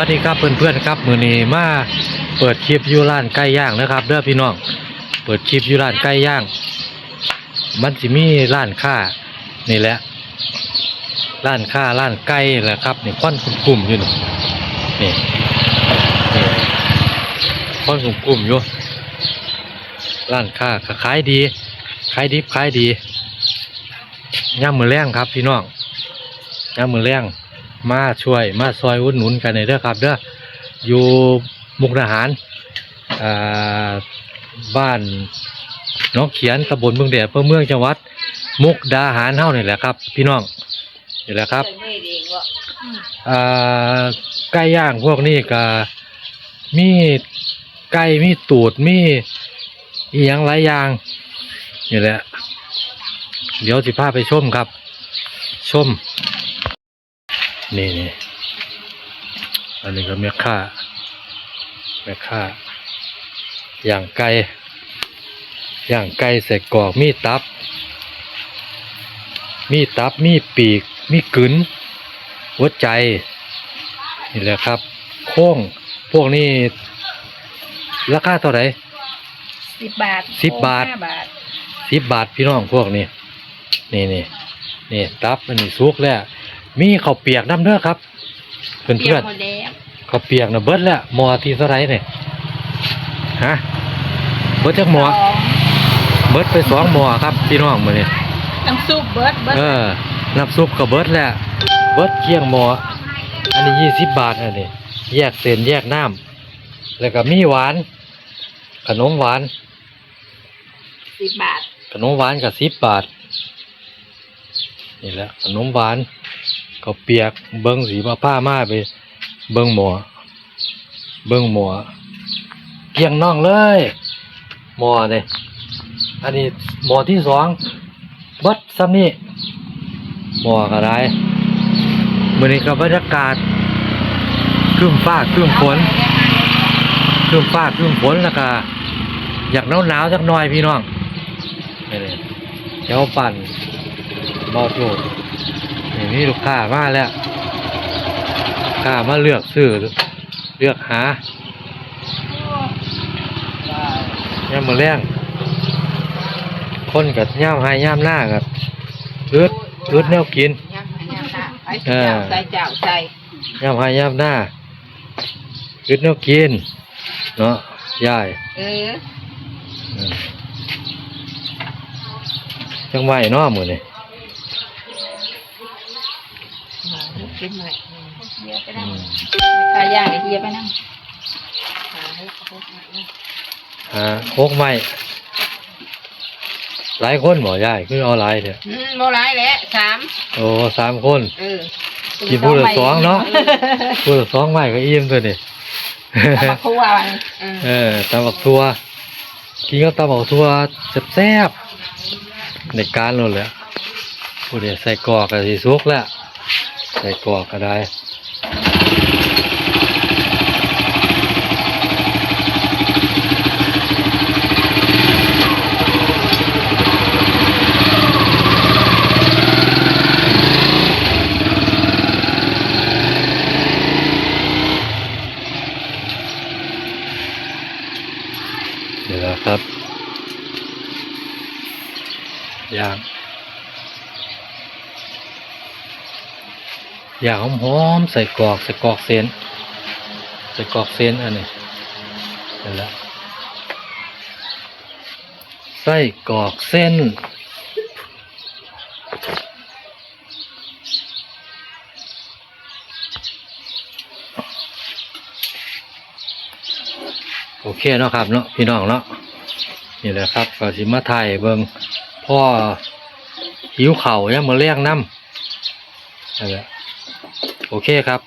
วัสดีครับเพื่อนๆครับมือนี้มาเปิดคลิปยูร้านไก่ย่างนะครับเด้อพี่น้องเปิดคลิปยูร้านไก่ย่าง มันสิมีร้านค้านี่แหละร้านค้าร้านไก่แหละครับนี่ควันกลุ่มๆอยู่นี่นี่นี่ควันกลุ่มๆอยู่ร้านค้าขายดีขายดิบขายดีย่ามือแรงครับพี่น้องย่ามมือแรง มาช่วยมาซอยอุดหนุนกันในอยเด้อครับเด้ออยู่มุกดาหารอ่าบ้านหน้องเขียนตำบลเมืองแดดอำเภอเมืองจังหวัด มุกดาหารเท่านี่แหละครับ พี่น้องนี่แหละครับอ่าไก่ย่างพวกนี้ก็มีไก่มีตูดมีอีหยังหลายอย่างนี่แหละ เดี๋ยวสิพาไปชมครับ ชม นี่นี่อันนี้ก็แม่ค่าแม่ค่าย่างไก่ย่างไก่ใส่กรอกมีตับ มีตับมีปีก มีกึนหัวใจนี่แหละครับโค้งพวกนี้ราคาเท่าไหร่สิบบาทสิบบาทห้าบาทสิบบาทพี่น้องพวกนี้นี่นี่นี่ตับอันนี้สุกแล้ว มีข้าวเปียกน้ำเด้อครับเพื่อนเปีเพื่ยอกนหมดแล้วข้าวเปียกนะเบิดแล้วหมอที่เท่าไหรเนี่ยฮะเบิดจักหมอสองเบิดไปสองหมอครับพี่น้องมาเนี่ยน้ำซุปเบิร์ดเบิร์ดเออน้ำซุปก็เบิดแล้วเบิดเกลี้ยงหมออันนี้ยี่สิบบาทอันนี้แยกเส้นแยกน้ำแล้วก็มีหวาน ขนมหวาน สิบบาท ขนมหวานกับสิบบาท นี่แหละขนมหวาน ก็เปียกเบิ้งสีมาผ้ามาไป เบิ้งหมอเบิ้งหมอเกียงน่องเลยหมอเนี่ยอันนี้หมอที่สองเบัดซ้ำนี่หมอก็ได้มือนี้กับบรรยากาศครึ้มฟ้าครึ้มฝนครึ้มฟ้าครึ้มฝนแล้วก็อยากหนาวหนาวๆสักหน่อยพี่น้องนี่เลยเจ้าปั่นบอโจด นี่มีลูกค้ามาแล้วลูกค้ามาเลือกซื้อเลือกหาย่ามมาแรงคนกับย่ามหายย่ามหน้ากับอึดอึดแนวกินย่างย่างค่ะไปเออใส่เจ้าใส่ย่ามหายย่ามหน้าอึดแนวกินเนาะยายเอออืมจังไหวเนาะมือนี่ กินหน่อยเฮียไปอืนั่งมขายย่างเดี๋ยวเฮียไปนั่งหาให้เขาพบมานั่งหาโคกไม้หลายคนหมอยายคือเอาหลายเนี่ยอืมโบราณแหละสามโอ้สามคน เออกินผู้ละสองเนาะพูดสองไม้ก็อิ่มตัวนี่เอามาคั่วมันเออเออตำบักทัวกินก็ตำบักทัวแซ่บๆในการเลยแหละพูดเดี๋ยวใส่กรอกก็สิสุกแล้วใส่กอกก็ได้เดี๋ยวครับย่าง อย่างหอมๆใส่กรอกใส่กรอกเส้นใส่กรอกเส้นอันนี้เดี๋ยวละใส่กรอกเส้นโอเคเนาะครับเนาะพี่น้องเนาะนี่แหละครับก็สิมาถ่ายเบิงพ่อหิวเข่าวยังมาเลี้ยงน้ำนั่นแหละ โอเคครับ